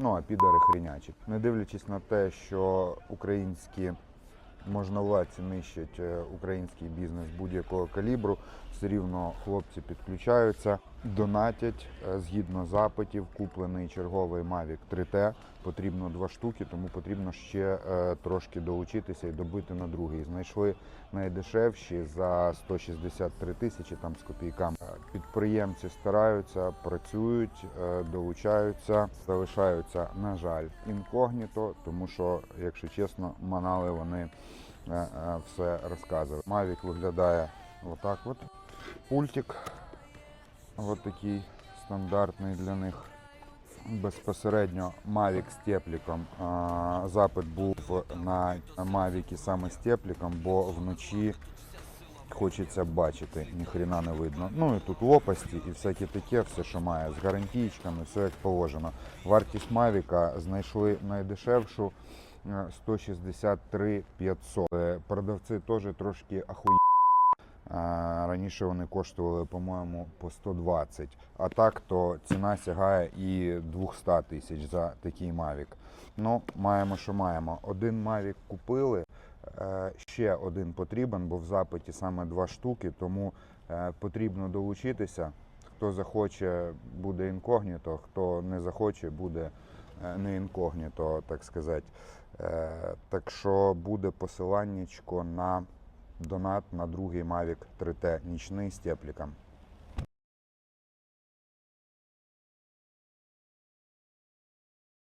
Ну а підари хрінячі. Не дивлячись на те, що українські можновладці нищать е, український бізнес будь-якого калібру, все рівно хлопці підключаються, донатять е, згідно запитів. Куплений черговий Mavic 3T. Потрібно два штуки, тому потрібно ще е, трошки долучитися і добити на другий. Знайшли найдешевші за 163 тисячі там з копійками. Е, Підприємці стараються, працюють, долучаються, залишаються, на жаль, інкогніто, тому що, якщо чесно, манали вони все розказувати. Mavic виглядає отак от. Пультик от такий стандартний для них. Безпосередньо Mavic з тепліком. Запит був на Mavic саме з тепліком, бо вночі хочеться бачити, ніхрена не видно. Ну і тут лопасті і всяке таке, все, що має, з гарантійками, все як положено. Вартість Mavic знайшли найдешевшу е, 163 500. Е, Продавці теж трошки ахуєнні. Раніше вони коштували, по-моєму, по 120. А так то ціна сягає і 200 тисяч за такий Mavic. Ну, маємо, що маємо. Один Mavic купили, е, ще один потрібен, бо в запиті саме два штуки, тому е, потрібно долучитися. Хто захоче, буде інкогніто, хто не захоче, буде е, не інкогніто, так сказати. Так що буде посиланнячко на донат на другий Mavic 3T нічний з тепліком.